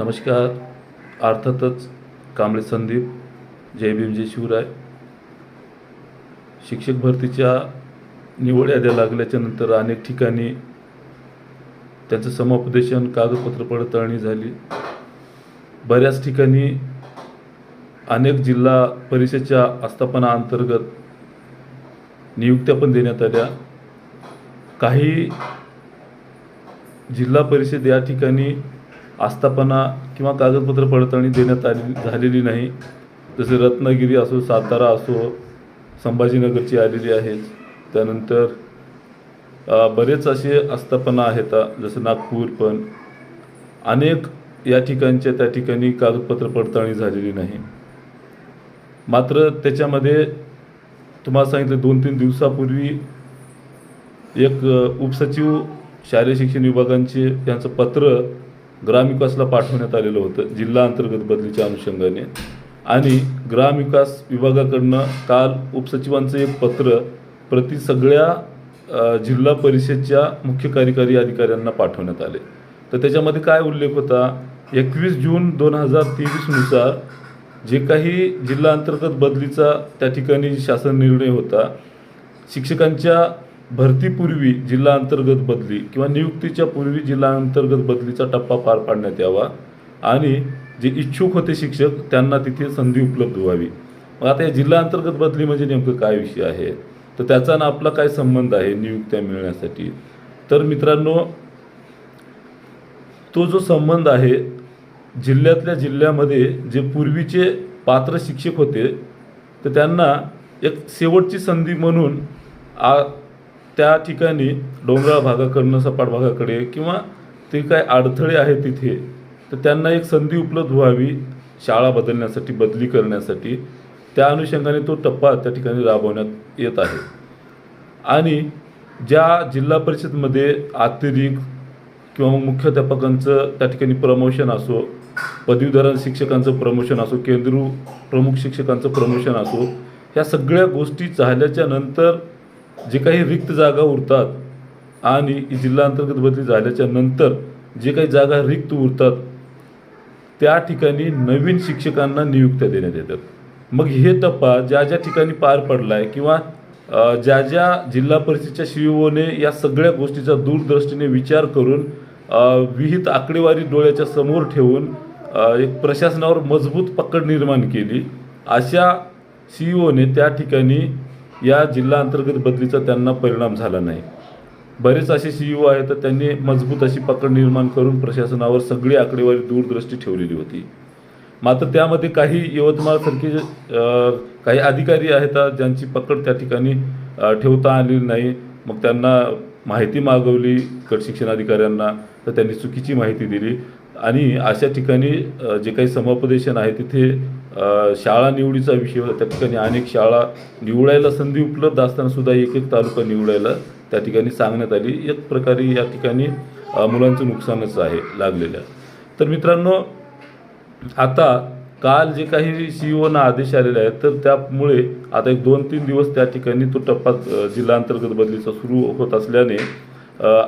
नमस्कार. अर्थातच कांबळे संदीप जय भीम जय शिवराय. शिक्षक भरतीच्या निवड याद्या लागल्याच्या नंतर अनेक ठिकाणी त्यांचं समुपदेशन कागदपत्र पडताळणी झाली. बऱ्याच ठिकाणी अनेक जिल्हा परिषदेच्या आस्थापना अंतर्गत नियुक्त्या पण देण्यात आल्या. काही जिल्हा परिषद या ठिकाणी आस्थापना किंवा कागदपत्र पडताळणी देण्यात आली झालेली नाही. जसे रत्नागिरी असो सातारा असो संभाजीनगरची आलेली आहेत. त्यानंतर बरेच असे आस्थापना आहेत जसं नागपूर पण. अनेक या ठिकाणच्या त्या ठिकाणी कागदपत्र पडताळणी झालेली नाही. मात्र त्याच्यामध्ये तुम्हाला सांगितलं दोन तीन दिवसापूर्वी एक उपसचिव शालेय शिक्षण विभागांचे यांचं पत्र ग्रामविकासला पाठवण्यात आलेलं होतं जिल्हा अंतर्गत बदलीच्या अनुषंगाने. आणि ग्रामविकास विभागाकडनं काल उपसचिवांचं एक पत्र प्रति सगळ्या जिल्हा परिषदच्या मुख्य कार्यकारी अधिकाऱ्यांना पाठवण्यात आले. तर त्याच्यामध्ये काय उल्लेख होता? एकवीस जून दोन हजार तेवीसनुसार जे काही जिल्हा अंतर्गत बदलीचा त्या ठिकाणी शासन निर्णय होता शिक्षकांच्या भरतीपूर्वी जिल्हा अंतर्गत बदली किंवा नियुक्तीच्या पूर्वी जिल्हा अंतर्गत बदलीचा टप्पा पार पाडण्यात यावा आणि जे इच्छुक होते शिक्षक त्यांना तिथे संधी उपलब्ध व्हावी. मग आता या जिल्हा अंतर्गत बदली म्हणजे नेमकं काय विषय आहे? तर त्याचा ना आपला काय संबंध आहे नियुक्त्या मिळण्यासाठी? तर मित्रांनो तो जो संबंध आहे जिल्ह्यातल्या जिल्ह्यामध्ये जे पूर्वीचे पात्र शिक्षक होते तर त्यांना एक शेवटची संधी म्हणून आ त्या ठिकाणी डोंगराळ भागाकडनं सपाट भागाकडे किंवा ते काय अडथळे आहेत तिथे तर त्यांना एक संधी उपलब्ध व्हावी शाळा बदलण्यासाठी बदली करण्यासाठी. त्या अनुषंगाने तो टप्पा त्या ठिकाणी राबवण्यात येत आहे. आणि ज्या जिल्हा परिषदमध्ये अतिरिक्त किंवा मग मुख्याध्यापकांचं त्या ठिकाणी प्रमोशन असो पदवीधरण शिक्षकांचं प्रमोशन असो केंद्र प्रमुख शिक्षकांचं प्रमोशन असो ह्या सगळ्या गोष्टी झाल्याच्यानंतर जे काही रिक्त जागा उरतात आणि जिल्हा अंतर्गत बदली झाल्याच्यानंतर जे काही जागा रिक्त उरतात त्या ठिकाणी नवीन शिक्षकांना नियुक्त्या देण्यात येतात. मग हे टप्पा ज्या ज्या ठिकाणी पार पडला आहे किंवा ज्या ज्या जिल्हा परिषदेच्या सीईओने या सगळ्या गोष्टीचा दूरदृष्टीने विचार करून विहित आकडेवारी डोळ्याच्या समोर ठेवून एक प्रशासनावर मजबूत पकड निर्माण केली अशा सीईओने त्या ठिकाणी या जिल्हा अंतर्गत बदलीचा त्यांना परिणाम झाला नाही. बरेच असे सी यू आहेत तर त्यांनी मजबूत अशी पकड निर्माण करून प्रशासनावर सगळी आकडेवारी दूरदृष्टी ठेवलेली होती. मात्र त्यामध्ये काही यवतमाळसारखे काही अधिकारी आहेत ज्यांची पकड त्या ठिकाणी ठेवता आलेली नाही. मग त्यांना माहिती मागवली गट शिक्षण अधिकाऱ्यांना तर त्यांनी चुकीची माहिती दिली. आणि अशा ठिकाणी जे काही समुपदेशन आहे तिथे शाळा निवडीचा विषय होता त्या ठिकाणी अनेक शाळा निवडायला संधी उपलब्ध असताना सुद्धा एक एक तालुका निवडायला त्या ठिकाणी सांगण्यात आली. एक प्रकारे या ठिकाणी मुलांचं नुकसानच आहे लागलेलं तर मित्रांनो आता काल जे काही सीईओना आदेश आलेले आहेत तर त्यामुळे आता एक दोन तीन दिवस त्या ठिकाणी तो टप्पा जिल्हा अंतर्गत बदलीचा सुरू होत असल्याने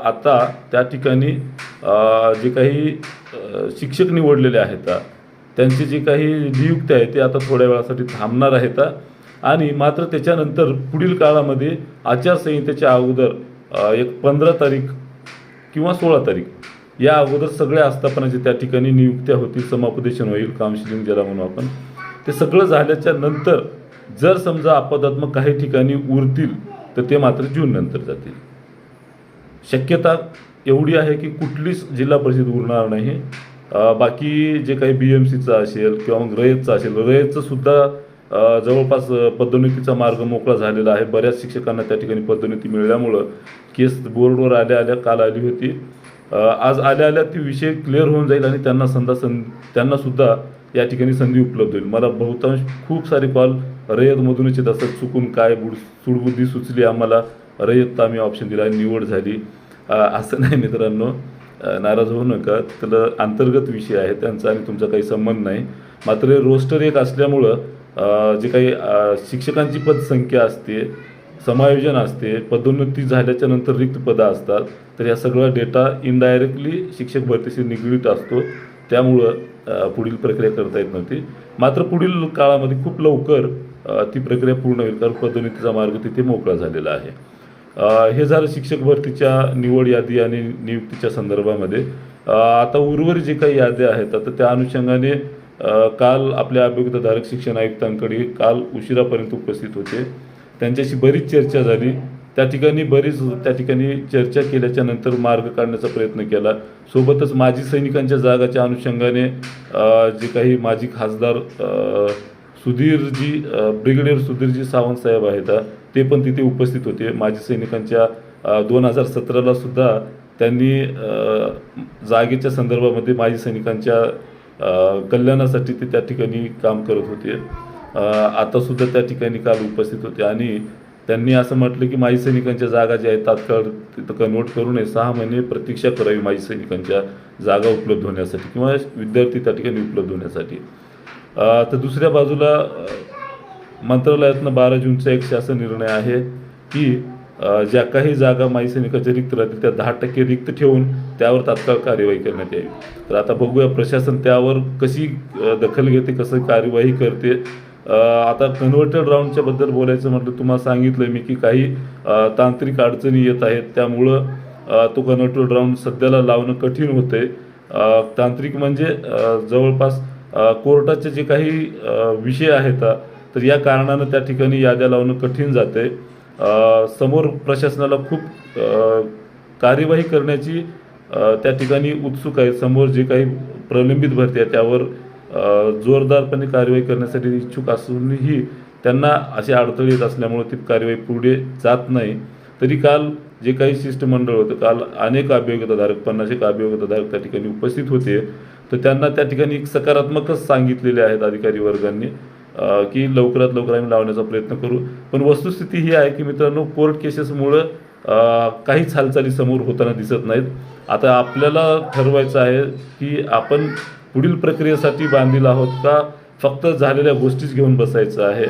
आता त्या ठिकाणी जे काही शिक्षक निवडलेले आहेत त्यांची जी काही नियुक्ती आहे ते आता थोड्या वेळासाठी थांबणार आहेत आणि मात्र त्याच्यानंतर पुढील काळामध्ये आचारसंहितेच्या अगोदर एक पंधरा तारीख किंवा सोळा तारीख या अगोदर सगळ्या आस्थापनाचे त्या ठिकाणी नियुक्त्या होतील समापदेशन होईल काउन्सिलिंग ज्याला म्हणू आपण. ते सगळं झाल्याच्यानंतर जर समजा आपदात्मक काही ठिकाणी उरतील तर ते मात्र जूननंतर जातील. शक्यता एवढी आहे की कुठलीच जिल्हा परिषद उरणार नाही. बाकी जे काही बी एम सीचं असेल किंवा मग रयतचं असेल रयतचं सुद्धा जवळपास पदोन्नतीचा मार्ग मोकळा झालेला आहे. बऱ्याच शिक्षकांना त्या ठिकाणी पदोन्नती मिळाल्यामुळं केस बोर्डवर आल्या आल्या काल आली होती. आज आल्या आल्या ती विषय क्लिअर होऊन जाईल आणि त्यांना संधा सं त्यांनासुद्धा या ठिकाणी संधी उपलब्ध होईल. मला बहुतांश खूप सारे कॉल रयतमधूनच येत असतात. चुकून काय बुड सुडबुद्धी सुचली आम्हाला. रयत आम्ही ऑप्शन दिला आणि निवड झाली. असं नाही मित्रांनो. नाराज होऊ नका. त्याला अंतर्गत विषय आहे त्यांचा आणि तुमचा काही संबंध नाही. मात्र रोस्टर एक असल्यामुळं जे काही शिक्षकांची पदसंख्या असते समायोजन असते पदोन्नती झाल्याच्यानंतर रिक्त पदं असतात. तर या सगळा डेटा इनडायरेक्टली शिक्षक भरतीशी निगडीत असतो. त्यामुळं पुढील प्रक्रिया करता येत नव्हती. मात्र पुढील काळामध्ये खूप लवकर ती प्रक्रिया पूर्ण होईल. कारण पदोन्नतीचा मार्ग तिथे मोकळा झालेला आहे. हे झालं शिक्षक भरतीच्या निवड यादी आणि नियुक्तीच्या संदर्भामध्ये. आता उर्वरित जे काही याद्या आहेत आता त्या अनुषंगाने काल आपल्या अभियोगधारक शिक्षण आयुक्तांकडे काल उशिरापर्यंत उपस्थित होते. त्यांच्याशी बरीच चर्चा झाली. त्या ठिकाणी बरीच त्या ठिकाणी चर्चा केल्याच्यानंतर मार्ग काढण्याचा प्रयत्न केला. सोबतच माजी सैनिकांच्या जागाच्या अनुषंगाने जे काही माजी खासदार सुधीरजी ब्रिगेडियर सुधीरजी सावंत साहेब आहेत ते पण तिथे उपस्थित होते. माजी सैनिकांच्या दोन हजार सतराला सुद्धा त्यांनी जागेच्या संदर्भामध्ये माजी सैनिकांच्या कल्याणासाठी ते त्या ठिकाणी काम करत होते. आतासुद्धा त्या ठिकाणी काल उपस्थित होते आणि त्यांनी असं म्हटलं की माजी सैनिकांच्या जागा ज्या आहेत तात्काळ तिथं कन्वर्ट करू नये. सहा महिने प्रतीक्षा करावी माजी सैनिकांच्या जागा उपलब्ध होण्यासाठी किंवा विद्यार्थी त्या ठिकाणी उपलब्ध होण्यासाठी. तर दुसऱ्या बाजूला मंत्रालयातनं बारा जूनचा एक शासन निर्णय आहे की ज्या काही जागा माई सैनिकाच्या रिक्त राहतील त्या दहा टक्के रिक्त ठेवून त्यावर तात्काळ कार्यवाही करण्यात यावी. तर आता बघूया प्रशासन त्यावर कशी दखल घेते कसं कार्यवाही करते. आता कन्व्हर्टेड राऊंडच्या बद्दल बोलायचं म्हटलं तुम्हाला सांगितलं मी की काही तांत्रिक अडचणी येत आहेत. त्यामुळं तो कन्व्हर्टेड राऊंड सध्याला लावणं कठीण होतंय. तांत्रिक म्हणजे जवळपास कोर्टाचे जे काही विषय आहेत तर या कारणानं त्या ठिकाणी याद्या लावणं कठीण जाते समोर प्रशासनाला खूप कार्यवाही करण्याची त्या ठिकाणी उत्सुक आहे. समोर जे काही प्रलंबित भरती आहे त्यावर जोरदारपणे कार्यवाही करण्यासाठी इच्छुक असूनही त्यांना असे अडथळे येत असल्यामुळे ती कार्यवाही पुढे जात नाही. तरी काल जे काही शिष्टमंडळ होतं काल अनेक अभियोगताधारक पन्नास एक अभियोगताधारक त्या ठिकाणी उपस्थित होते. तर त्यांना त्या ठिकाणी एक सकारात्मकच सांगितलेले आहेत अधिकारी वर्गांनी. की लवकरात लवकर आम्ही लावण्याचा प्रयत्न करू. पण वस्तुस्थिती ही आहे की मित्रांनो कोर्ट केसेसमुळं काहीच हालचाली समोर होताना दिसत नाहीत. आता आपल्याला ठरवायचं आहे की आपण पुढील प्रक्रियेसाठी बांधील आहोत का? फक्त झालेल्या गोष्टीच घेऊन बसायचं आहे.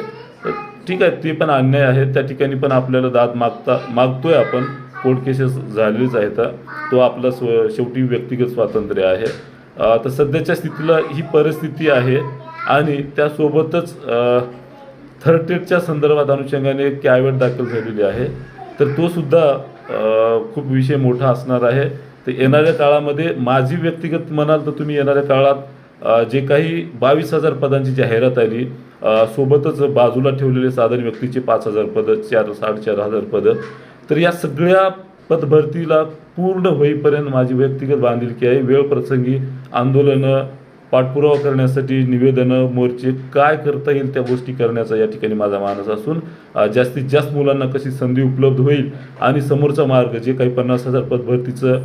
ठीक आहे ते पण अन्याय आहे. त्या ठिकाणी पण आपल्याला दाद मागता मागतोय आपण. कोर्ट केसेस झालेलीच आहेत. तो आपला स्व शेवटी व्यक्तिगत स्वातंत्र्य आहे. तर सध्याच्या स्थितीला ही परिस्थिती आहे. आणि त्यासोबतच थर्ड टेटच्या संदर्भात अनुषंगाने एक कॅवेट दाखल झालेली आहे. तर तो सुद्धा खूप विषय मोठा असणार आहे. तर येणाऱ्या काळामध्ये माझी व्यक्तिगत म्हणाल तर तुम्ही येणाऱ्या काळात जे काही बावीस हजार पदांची जाहिरात आली सोबतच बाजूला ठेवलेले साधारण व्यक्तीचे पाच हजार पदं चार साडेचार हजार पदं. तर या सगळ्या पदभरतीला पूर्ण होईपर्यंत माझी व्यक्तिगत बांधिलकी आहे. वेळ प्रसंगी आंदोलनं पाठपुरावा करण्यासाठी निवेदनं मोर्चे काय करता येईल त्या गोष्टी करण्याचा या ठिकाणी माझा मानस असून जास्तीत जास्त मुलांना कशी संधी उपलब्ध होईल आणि समोरचा मार्ग जे काही पन्नास हजार पदभरतीचं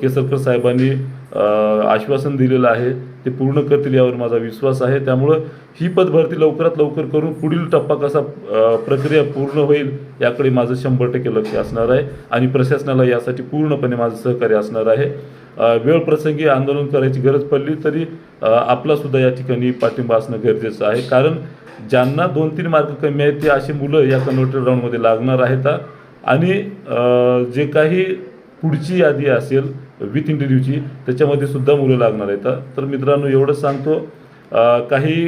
केसरकर साहेबांनी आश्वासन दिलेलं आहे ते पूर्ण करतील यावर माझा विश्वास आहे. त्यामुळं ही पदभरती लवकरात लवकर करून पुढील टप्पा कसा प्रक्रिया पूर्ण होईल याकडे माझं शंभर टक्के लक्ष असणार आहे. आणि प्रशासनाला यासाठी पूर्णपणे माझं सहकार्य असणार आहे. वेळ प्रसंगी आंदोलन करायची गरज पडली तरी आपलासुद्धा या ठिकाणी पाठिंबा असणं गरजेचं आहे. कारण ज्यांना दोन तीन मार्क कमी आहेत ते अशी मुलं या कन्व्हर्टर राऊंडमध्ये लागणार आहेत. आणि जे काही पुढची यादी असेल विथ इंटरव्ह्यूची त्याच्यामध्ये सुद्धा मुलं लागणार आहेत. तर मित्रांनो एवढंच सांगतो. काही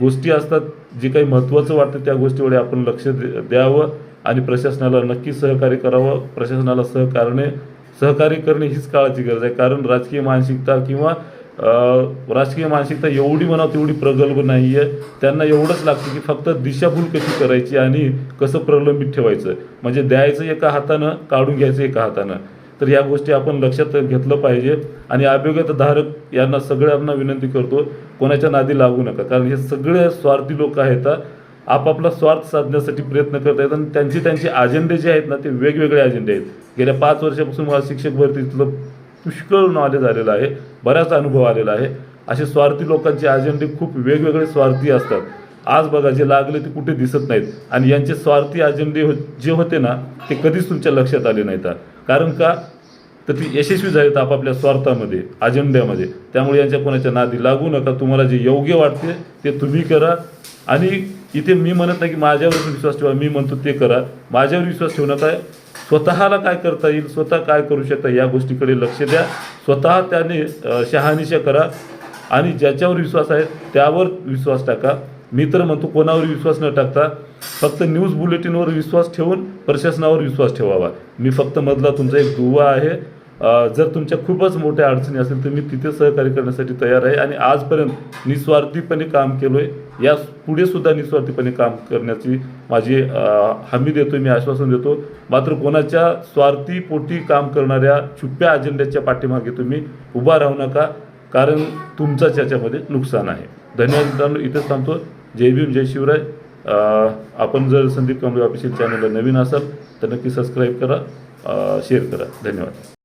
गोष्टी असतात जे काही महत्त्वाचं वाटतं त्या गोष्टीकडे आपण लक्ष द्यावं आणि प्रशासनाला नक्की सहकार्य करावं. प्रशासनाला सहकारणे सहकार्य करणे हीच काळाची गरज आहे. कारण राजकीय मानसिकता किंवा राजकीय मानसिकता एवढी म्हणा तेवढी प्रगल्भ नाही आहे त्यांना एवढंच लागतं की फक्त दिशाभूल कशी करायची आणि कसं प्रलंबित ठेवायचं. म्हणजे द्यायचं एका हातानं काढून घ्यायचं एका हातानं. तर ह्या गोष्टी आपण लक्षात घेतलं पाहिजे आणि अभियोग्यताधारक यांना सगळ्यांना विनंती करतो कोणाच्या नादी लागू नका. कारण हे सगळे स्वार्थी लोक आहेत आपापला स्वार्थ साधण्यासाठी प्रयत्न करत आहेत आणि त्यांचे त्यांचे अजेंडे जे आहेत ना ते वेगवेगळे अजेंडे आहेत. गेल्या पाच वर्षापासून मला शिक्षक भरतीतलं पुष्कळ नॉलेज आलेलं आहे बराच अनुभव आलेला आहे. असे स्वार्थी लोकांचे अजेंडे खूप वेगवेगळे स्वार्थी असतात. आज बघा जे लागले ते कुठे दिसत नाहीत. आणि यांचे स्वार्थी अजेंडे हो- जे होते ना ते कधीच तुमच्या लक्षात आले नाहीत. कारण का? तर ती यशस्वी झालीत आपापल्या स्वार्थामध्ये अजेंड्यामध्ये त्यामुळे यांच्या कोणाच्या नादी लागू नका. तुम्हाला जे योग्य वाटते ते तुम्ही करा. आणि इथे मी म्हणत नाही की माझ्यावर विश्वास ठेवा. मी म्हणतो ते करा. माझ्यावर विश्वास ठेवू नका. स्वतःला काय करता येईल स्वतः काय करू शकता या गोष्टीकडे लक्ष द्या. स्वतः त्याने शहानिशा करा. आणि ज्याच्यावर विश्वास आहे त्यावर विश्वास टाका. मी तर म्हणतो कोणावर विश्वास न टाकता फक्त न्यूज बुलेटिनवर विश्वास ठेवून प्रशासनावर विश्वास ठेवावा. मी फक्त मधला तुमचा एक दुवा आहे. जर तुमच्या खूपच मोठ्या अडचणी असेल तर मी तिथे सहकार्य करण्यासाठी तयार आहे आणि आजपर्यंत निस्वार्थीपणे काम केलो आहे या पुढे सुद्धा निस्वार्थीपणे काम करण्याची माझी हमी देतो मी आश्वासन देतो. मात्र कोणाच्या स्वार्थी पोटी काम करणाऱ्या छुप्या अजेंड्याच्या पाठीमागे तुम्ही उभा राहू नका कारण तुमचाच याच्यामध्ये नुकसान आहे. धन्यवाद मित्रांनो इथेच थांबतो. जय भीम जय शिवराय. आपण जर संदीप कांबळे ऑफिशियल चॅनलला नवीन असाल तर नक्की सबस्क्राईब करा शेअर करा. धन्यवाद.